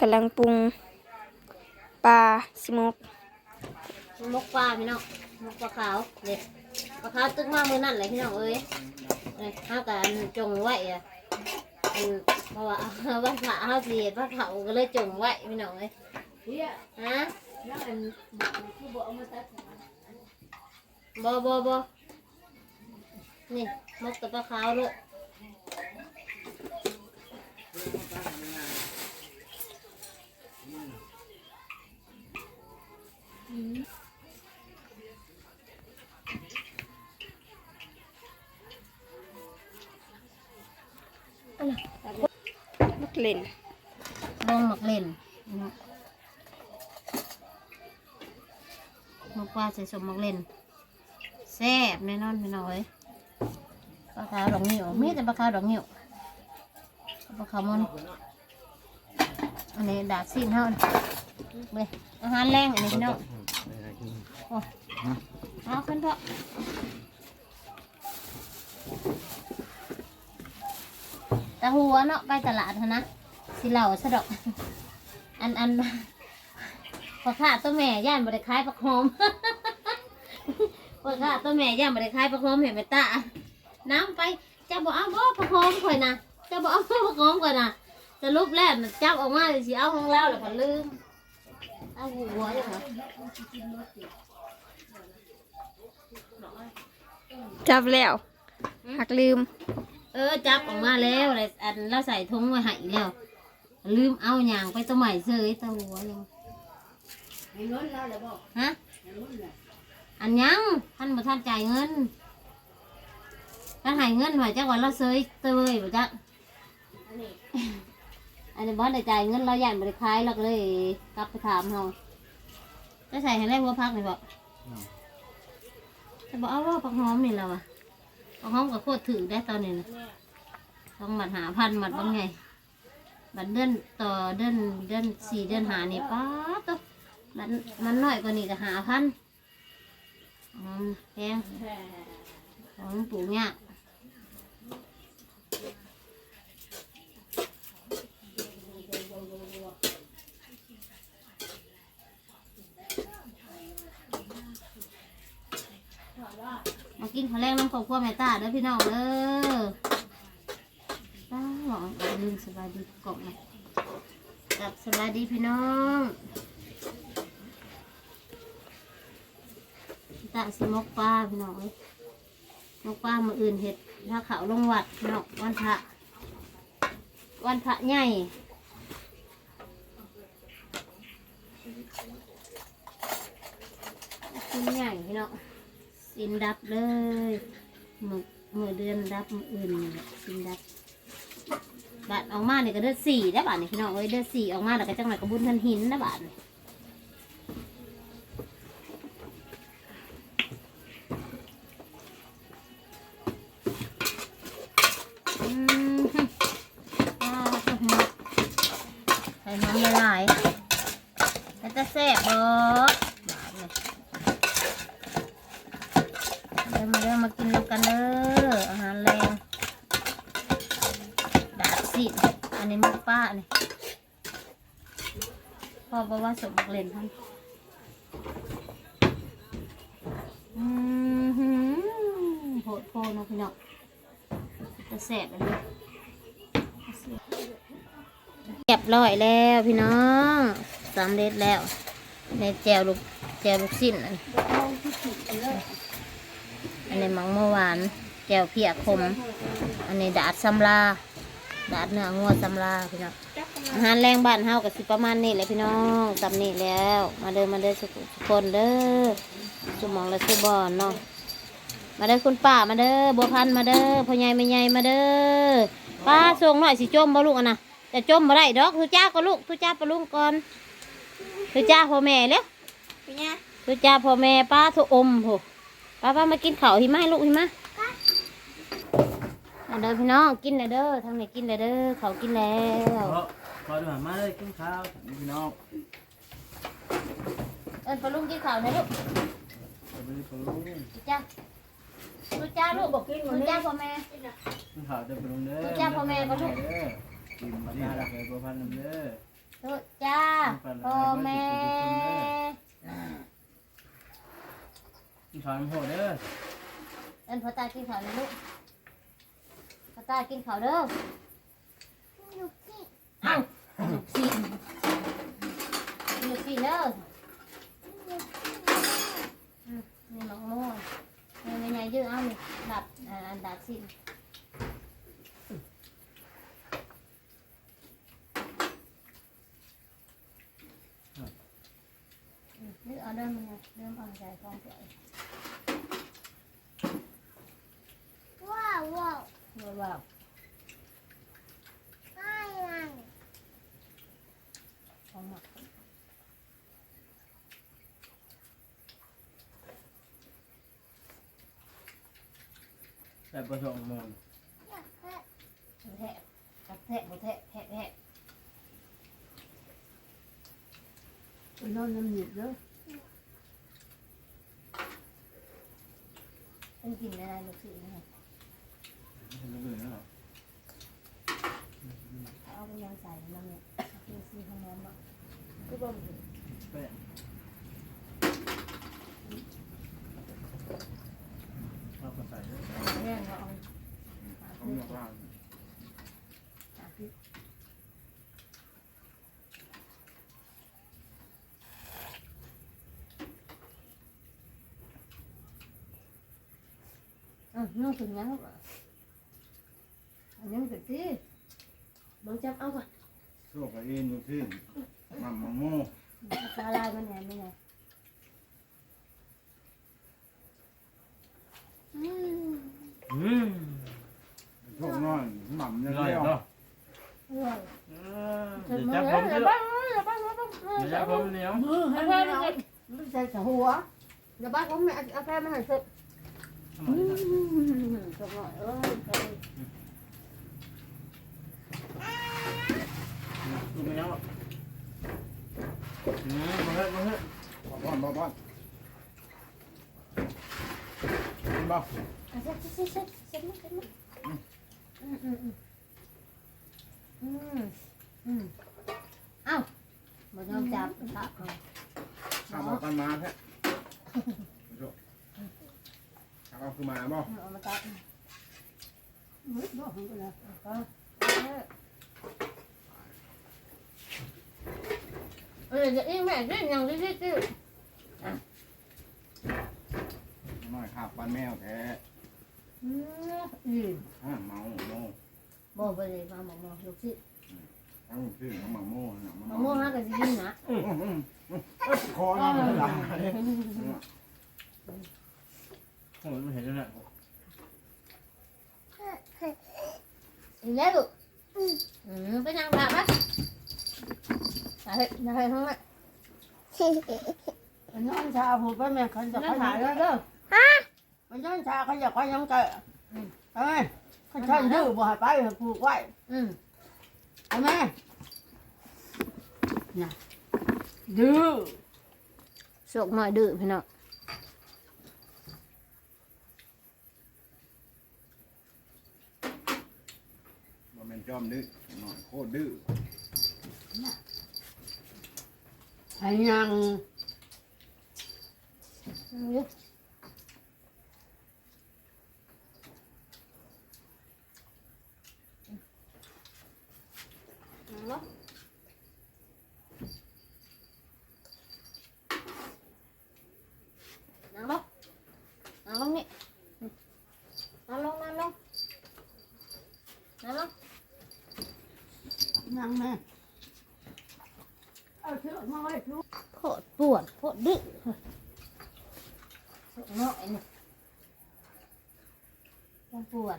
กำลังปรุงปลาสมกมกปลาพี่น้องมกปลาขาวเด็ดปลาขาวตึกมามือนั่นเลยพี่น้องเอ้ยเนี่ยห้ากันจงไว้อะเพราะว่าว่าขาห้าสีว่าเขาก็เลยจงไว้พี่น้องเอ้ยฮะบอบอบอนี่มกแต่ปลาขาวลูก กเล่นลงหมักเล่นมกปลาใส่สมหมักเล่นแซ่บแน่นอนพี่น้องเอ้ยปลาขาวดอกเหนียวมีแต่ปลาขาวดอกเหนียวปลาขาวมันอันนี้ดาดซีนเท่านั้นเลยอาหารแรงอันนี้พี่น้องโอ้เอาขึ้นเถอะ ตาหัวเนาะไปตลาดเถอะนะสิเหล่าสะดอก อันอันพอข้าตัวแม่ย่านบริคลายประคอมพอข้าตัวแม่ย่านบริคลายประคอมเห็นไหมตาน้ำไปจะบอกเอาบ่ประคอมข่อยนะจะบอกเอาบ่ประคอมข่อยนะจะรูปแรกน่ะจับออกมาเลยสิเอาของเราแล้วก็ลืมเอาหัวเลยเหรอจับแล้วหักลืม เออจับออกมาแล้วเลยอันเราใส่ถุงไว้ให้แล้ว ลืมเอาอย่างไปตัวใหม่เสยตัวหัวยังฮะอันยังท่านบ่ท่านจ่ายเงินท่านให้เงินไว้จักวันเราเสยเตยบ่จักอันนี้บอสได้จ่ายเงินเราย่านบริคายเราก็เลยกลับไปถามเขาจะใส่ให้แรกว่าพักเลยบอกแต่บอกเอาว่าผักหอมนี่เราอะ ผักหองกับโคตรถือได้ตอนนี้นะต้องมัดหาพันมัดบ้างไงบัดเดินต่อเดินเดินสี่เดินหานี่ป้าตัวมันมันน้อยกว่านี้ก็หาพันอืมแพงของปลูกเนี่ยาก มากินข้าวแรงน้ำข้าวคั่วแม่ตาเด้อพี่น้องเด้อป้าหวังเอาลืมสบายดีกล่องนะกับสบายดีพี่น้องตาสิมกปลาพี่น้องมกปลามืออื่นเห็ดถ้าเขาลงวัดพี่น้องวันพระวันพระใหญ่สินใหญ่พี่น้อง สินดับเลยมือมือเดือนดับมืออื่นนี่แหละสินดับบาทออกมาเนี่ยก็เดือดสี่นะบาทนี่พี่น้องเอ้ยเดือดสี่ออกมาแล้วก็จังหวะกระบุญทันหินนะบาทนี่อืมฮึอ่าสุดหมดใส่น้ำละลายแล้วจะแซ่บบ่าทนี่เดี๋ยวมาเริ่มมากินน้ำกันเด้ออาหารแรง ดาบสิ อันนี้มุกป้าเนี่ยพ่อบอกว่าสมบักเล่นท่านอืมหืมโหดโพนะพี่น้องจะแสบเลยเรียบร้อยแล้วพี่น้องสำเร็จแล้วในแจวลูกแจวลูกสิ้นอันอันนี้มังเมื่อวานแจวเพียคม อันนี้ดาดซัมลา ดาดเนื้องัวซัมลาพี่น้องอาหารแรงบ้านเฮากับสิประมาณนี้แหละพี่น้องตำนี้แล้ว มาเดินมาเดินสุขทุกคนเด้อสุหมองและสุบอนเนาะมาเด้อคุณป้ามาเด้อบัวพันธุ์มาเด้อพ่อใหญ่ไม่ใหญ่มาเด้อป้าส่งหน่อยสิจมบ่ลูกอะนะแต่จมบ่ได้ดอกทุจ้าก็ลูกทุจ้าปะลุงก่อนทุจ้าพ่อแม่แล้วเป็นไงทุจ้าพ่อแม่ป้าทุอมโหป้าป้ามากินข้าวหิมะให้ลูกหิมะ มาเด้อพี่น้องกินเลยเด้อทางไหนกินเลยเด้อเขากินแล้วเพราะพอดูหามาเลยกินข้าวพี่น้องเอิญปลาลุงกินข้าวนะลูกสวัสดีคุณลุงจ้าลูกจ้าลูกบอกกินลูกจ้าพ่อแม่กินข้าวเด้อคุณลุงเด้อลูกจ้าพ่อแม่บ่ลูกเด้อกินมาได้ละเลยบัวพันธุ์นำเด้อตุ๊จ้าพ่อแม่กินข้าวน้ำโหดเด้อเอิ้นพ่อตากินข้าวเลยลูกพ่อ ตากินข้าวเด้อเอ้าลูกสิลูกสิเด้ออืมนี่น้องโม่นี่ไม่ไงยืดเอานี่ดับอ่าดับสิอืมยืดเอาเด้อมันไงเริ่มเอาใจกองเจ๋ย ว้าวว้าว ว้าว ไม่ไม่ ของหมัก แต่ประสงค์มนอยากให้แทะกับแทะบ่แทะแทะแทะไปนอนน้ำหยิบเด้อเป็นกินอะไรลูกศิษย์นะเห็นเลยเนาะเอาไปยังใส่น้ำเนี่ยคือซีของน้ำเนาะคือบ่มแป้ง เอาไปใส่เด้อแม่เราเอาเขาบอกว่าหาพริกอะน้องถึงยังอันนี้ถึงที่เบิ่งจับเอาก่อนโชคกับเอ็นอยู่ขึ้นมัมมะโม่ปลาลายมันแหนไม่ไงอืม อืม โชคน้อยหม่ำยัง อร่อย เลี้ยว เนาะ อร่อย เออ เสร็ เดี๋ จ ยว มื จั อบ ผม แล้ว เด้ อย่า อ บ้างอย่าบ้างอย่าบ้างอย่าบ้าง เดี๋ยวจับผมเหนียว มือให้ เอา แม่ แพ้ เอา ไม่ ไม่ใส่หัว อย่าบ้างผมไม่เอาแพ้ไม่ให้สุดทำไมล่ะจบหน่อยเออดูเหนียวอะอืมมาเฮ้ยมาเฮ้ยบอลบอลบอลกินบ่เสร็จเสร็จเสร็จเสร็จมั้ยเสร็จมั้ยอืมอืมอืมอืมอืมเอ้าบ่ยอมจับครับข้าวบอกกันมาแท้โช คข้าวคือมาบ่เอามาจับมือบอกให้กันนะก็เออเดี๋ยวอีแม่ดิ้นอย่างดิ้นดิ้นน้อยข้าวปันแมวแท้อืมอืมฮะเมาโม่บ่ไปเลยมาบอกมาลูกศิษย์ทั้งขึ้นทั้งมัมโม่น่ะมะม่วงฮะก็สิกินนะอื้ออื้ออื้อเอ้ยคอน้ำมันไหล โอ้ยไม่เห็นแล้วเนี่ยอีกแล้วลูกอืมไปนั่งตากนะตาเห็ดตาเห็ดทั้งนั้นมันย้อนชาผมไปแม่เขาจะไปไหนแล้วเด้อมันย้อนชาเขาอยากไปยังไงเอ้ยเขาใช้ดื้อบ่ให้ไปให้ปลูกไว้อืมไอ้แม่น่ะดื้อสกหน่อยดื้อพี่น้อง บ่แม่น จอมดื้อน้อยโคตรดื้อให้ยังอืมอยู่นั่งลงนั่งลงนั่งลงนี่นั่งลงนั่งลงนั่งลง ยังแม่เอาเชือกมาไว้ทุก โพด ปวดโพด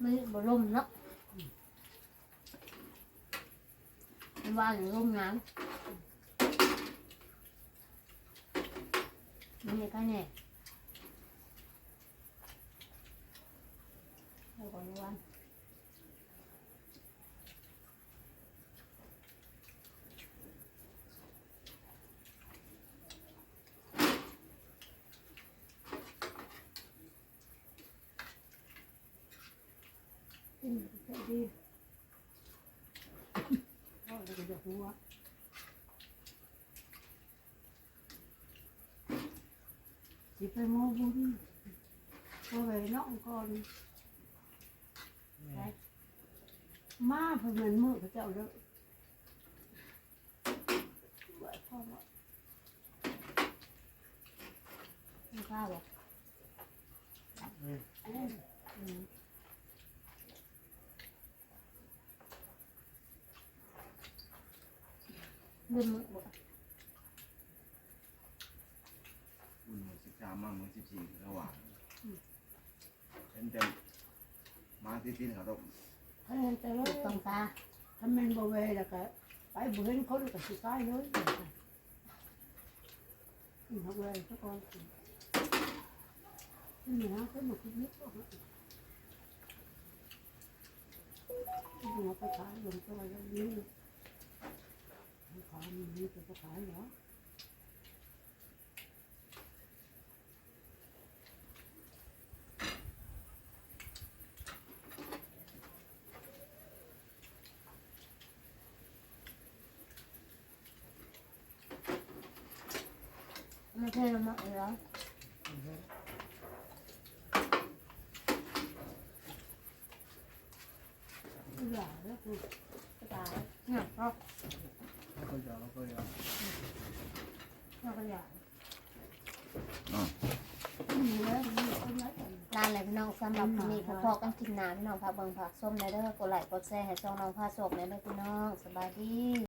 ดื้อสกน้อยนี่ยั 이제 가네. 이거 요한. 응, 여기. 어, 여기 누구야? อยู่ลมน้ำมันมีใครแน่เอาก่อนวัน นแค่ดีพ่อจะจะหัวสิไปโมบุญก็ไปน้องก่อนมาเพื่อมันมือพระเจ้าเด้อไหวพ่อว่า ไม่ข้าวหรอก เอ้ยอืม ลืมมือบ่ อุ่นมือสิบ สิบสี่ระหว่างเห็นเต็มมาที่ที่เขาต้องถ้าเห็นแต่ว่าต้องตาถ้ามันบ่เวแล้วก็ไปบ่เห็นคนก็สิตายเลยนี่เขาเลยสักคนนี่นะเขาบอกคิดก็นี่ไปขายลงตัวแล้วนี่ขายมันนี่จะไปขายเหรอ ไม่ใช่ละมังเหรอหล่อแล้วคือตายเนี่ยก็แล้วก็ยาวแล้วก็ยาวเราก็อยาวมีคนไหลาเลยพี่น้องสำหรับวันนี้พอพอกันกินน้ำพี่น้องพาเบิ่งผักส้มในเด้อกดไลค์กดแชร์ให้ช่องน้องพาโศกในเด้อพี่น้องสบายดี